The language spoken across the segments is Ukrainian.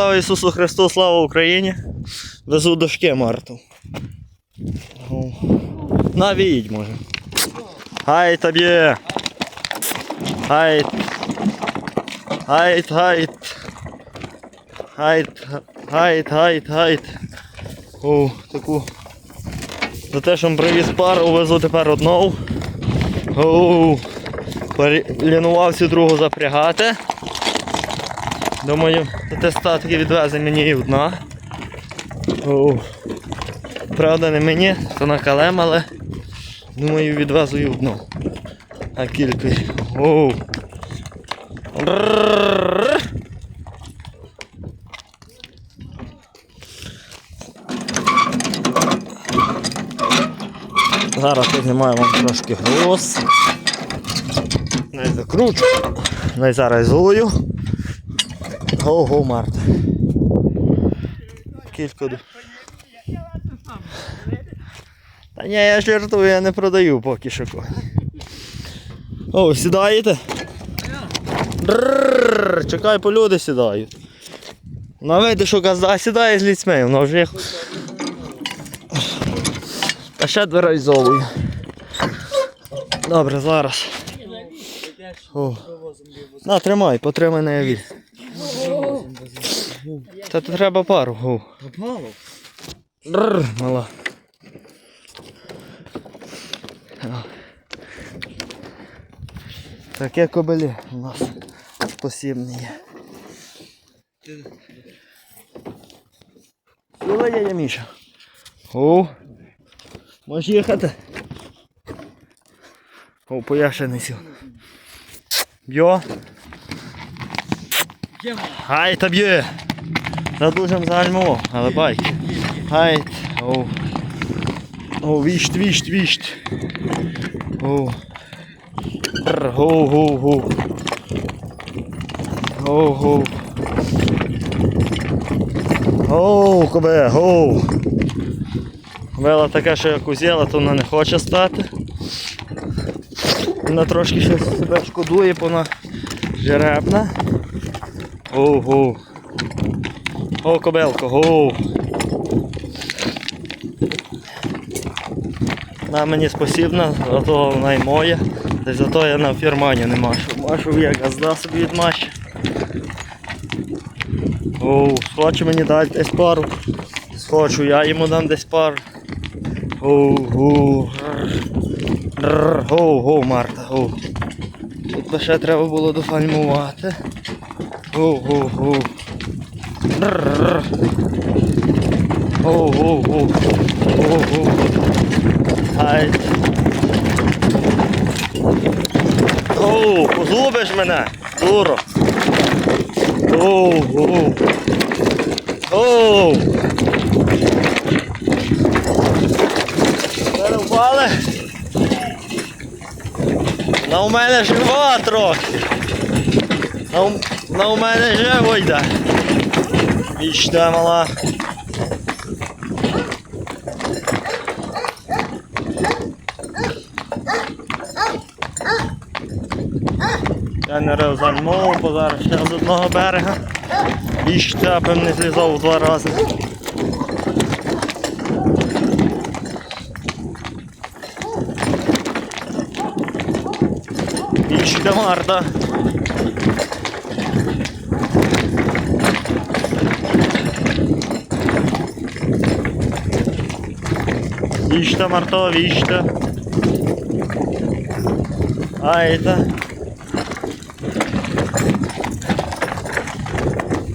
Слава Ісусу Христу, слава Україні! Везу дошки Марту. Навіть може. Гай тобі! Гайт! Гайт, гайт! Гайт, гайт, гайт, гайт. О, таку. За те, що привіз пару, везу тепер одну. О, лінувався другу запрягати. Думаю, те статки відвезе мені і одна. О, правда, не мені, то на калем, але думаю, відвезу і одну. А кілька. Оу. Зараз піднімаю вам трошки груз. Не закручу. Не зараз злую. Го-го, Марта. Кілька. ду- Та ні, я жартую, я не продаю поки що коні. О, сідаєте? Брррр, чекай, по люди сідають. На види, що газда сідає з ліцьми, вона вже їх. Та ще дверайзовую. Добре, зараз. О. На, тримай, потримай на явіль. Та тут треба пару. О. Попало? Бррр, мала. Таке кобелі у нас спосібні є. Сюди дядя Міша. О, можеш їхати? О, не сів. Йо. Є Гай та б'є. Задужим загальмово, але бай. Гай. О. О, віщт, віщт, віщт. О. Р, Го, го, го. Го, го. Гоу, кобе, гоу. Вела така, що як узяла, то вона не хоче стати. Вона трошки ще себе шкодує, бо вона жеребна. Гоу, гоу. О, кобелко, гоу. Вона мені спасибна, за того вона й моя. Й зато я на фірмані не машу. Машу як газда собі відмащу. Оу, схоче мені дати десь пару. Схочу, я йому дам десь пару. Оу, гоу. Гоу, гоу, Марта, гоу. Тут би ще треба було дофальмувати. Гоу. Гоу, гоу. Ай. Гоу, позубиш мене, дуро. Гоу. Гоу. Перевпали. На у мене жива трохи. На, у- на у мене живо йде. Вічна мала. Я не розальмовував, бо зараз ще з одного берега. І щепом не злізав два рази. Вічка Вічта Марто, вічта. Айта.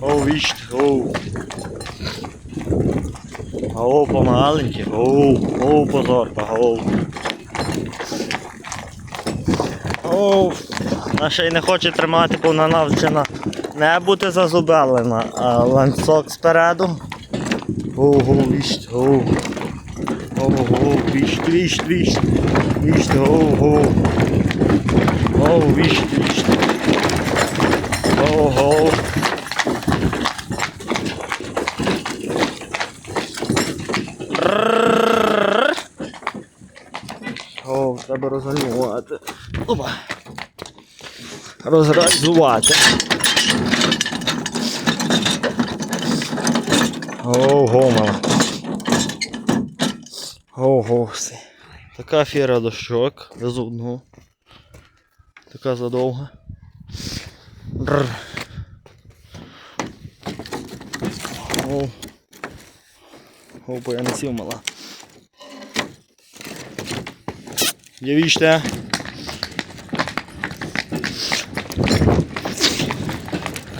О, віщт, оу. Оу, помаленьки, оу, оу, позорка, оу. Оу, вона ще й не хоче тримати, бо вона навчена не бути зазубелена, а ланцок спереду. Оу, оу, віщт, оу. Оу, оу, віщт, віщт, віщт, віщт, оу, оу. Оу, віщт, віщт. Оу, оу. Ррррррр. О, треба розгальмувати. Опа. Розгальмувати. Ого, мала. Ого, все. Така фіра дощок, без одного. Така задовга. Бррр. О. О, я не сів мала. Дівічте.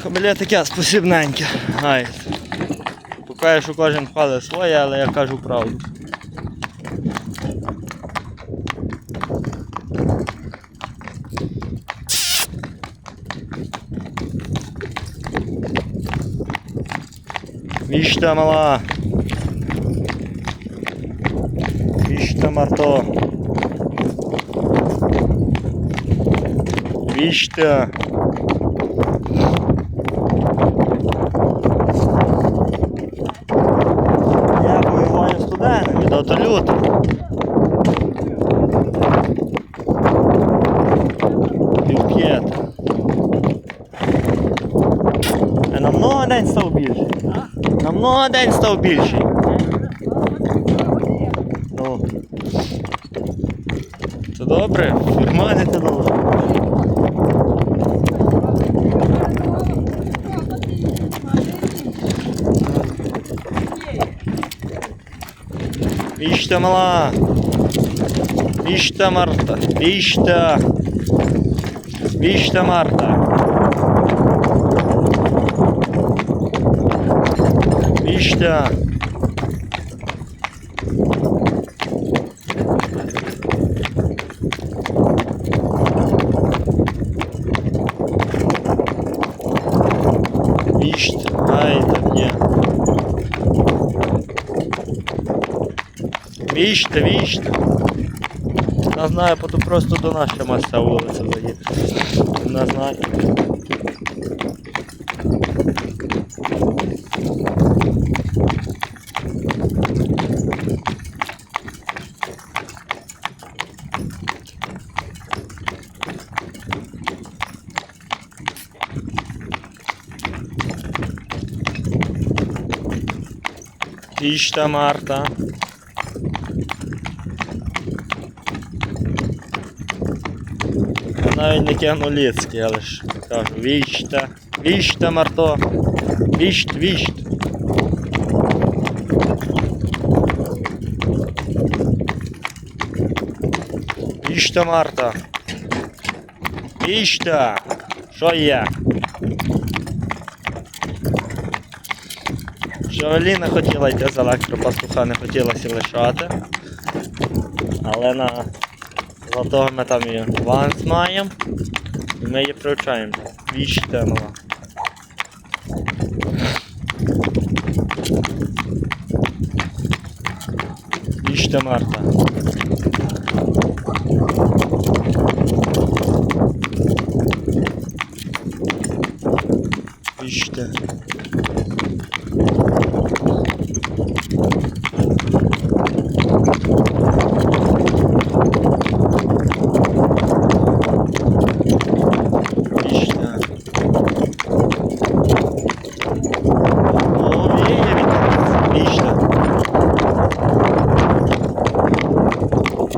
Хабеля таке спосібненьке. Ай. Покаже, що кожен хвалить своє, але я кажу правду. Вічта мала. Вічта марто. Вічта. Я воюваю студентом, від до лютого. Півп'єт. А намного день став більший. Намного день став більший. Ну. Це добре, фірмани це добре. Вічта мала. Вічта Марта. Вічта. Вічта Марта. Вічта. Вічта. Ай, та ні. Вічта, вічта. Не знаю, потім просто до нас ще мася вулиця заїде. Не знаю. Марта. Я навіть не тягну Ліцький, але ж кажу, вічта, вічта Марто, віщт, віщт. Вічта Марта. Вічта. Що є? Жавеліна хотіла йти з електропастуха, не хотілося лишати. Але на Зато ми там і ванс маємо. І ми її привчаємо. Віч темала. Вічте Марта. Вічте. Вічте. О, є, є вітер. Вічте. О.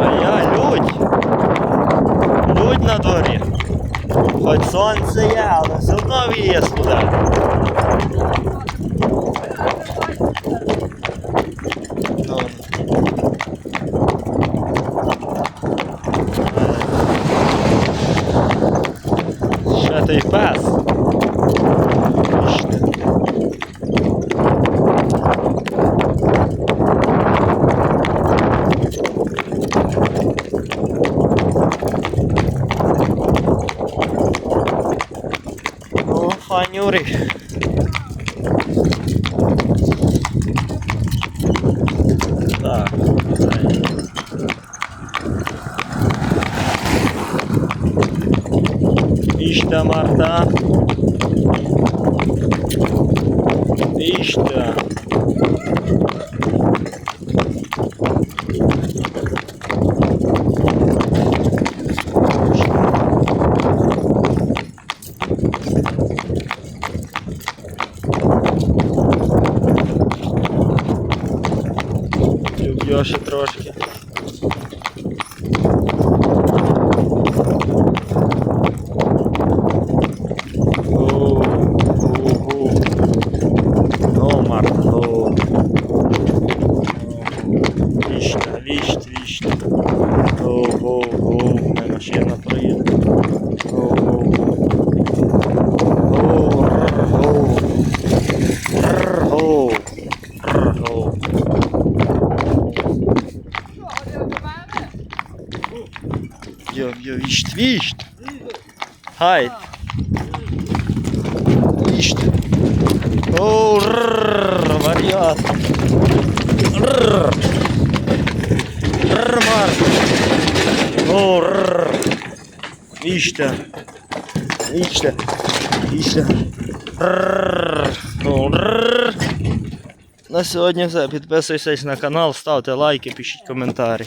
А я людь. Людь на дворі. Хоч сонце є, але все туда. Ну. Ще той пес. смотри. Так. Ah. İşte Marta. İşte. Ще трошки. О, о, о. О, Марта, о. Віщте, віщте, віщте. О, о, о, мене машина проїде. О, о. О, р, о. Р, о. Р, о. Йо, віщт. Хай. Віщт. О, рррр, варіат. Рррр. Рррр, Марк. О, рррр. Віщте. Віщте. Віщте. На сьогодні все. Підписуйтесь на канал, ставте лайки, пишіть коментарі.